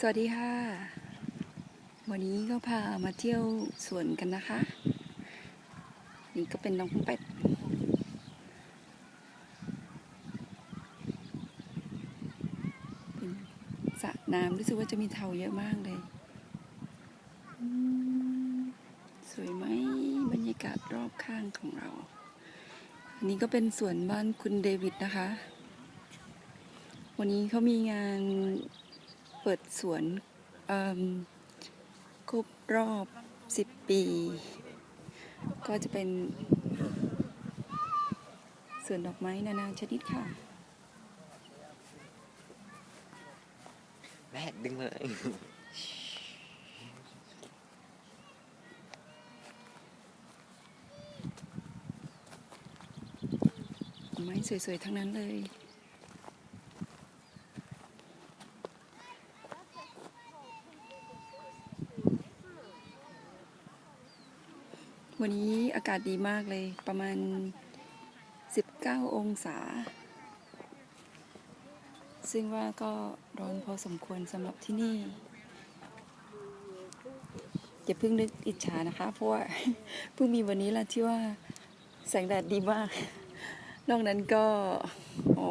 สวัสดีค่ะ วันนี้ก็พามาเที่ยวสวนกันนะคะ นี่ก็เป็นน้องเป็ด เป็นสระน้ำรู้สึกว่าจะมีเทาเยอะมากเลย สวยไหมบรรยากาศรอบข้างของเรา อันนี้ก็เป็นสวนบ้านคุณเดวิดนะคะ วันนี้เขามีงาน ปิดสวนเอิ่มครบรอบ 10 ปี ก็จะเป็นสวนดอกไม้นานาชนิดค่ะ แม่ดึงเลยดอกไม้สวยๆ ทั้งนั้นเลย วันนี้อากาศดีมากเลยประมาณ 19 องศา ซึ่งว่าก็ร้อนพอสมควรสำหรับที่นี่อย่าเพิ่งนึกอิจฉานะคะ เพราะว่าเพิ่งมีวันนี้ละที่ว่าแสงแดดดีมาก นอกนั้นก็ โอ้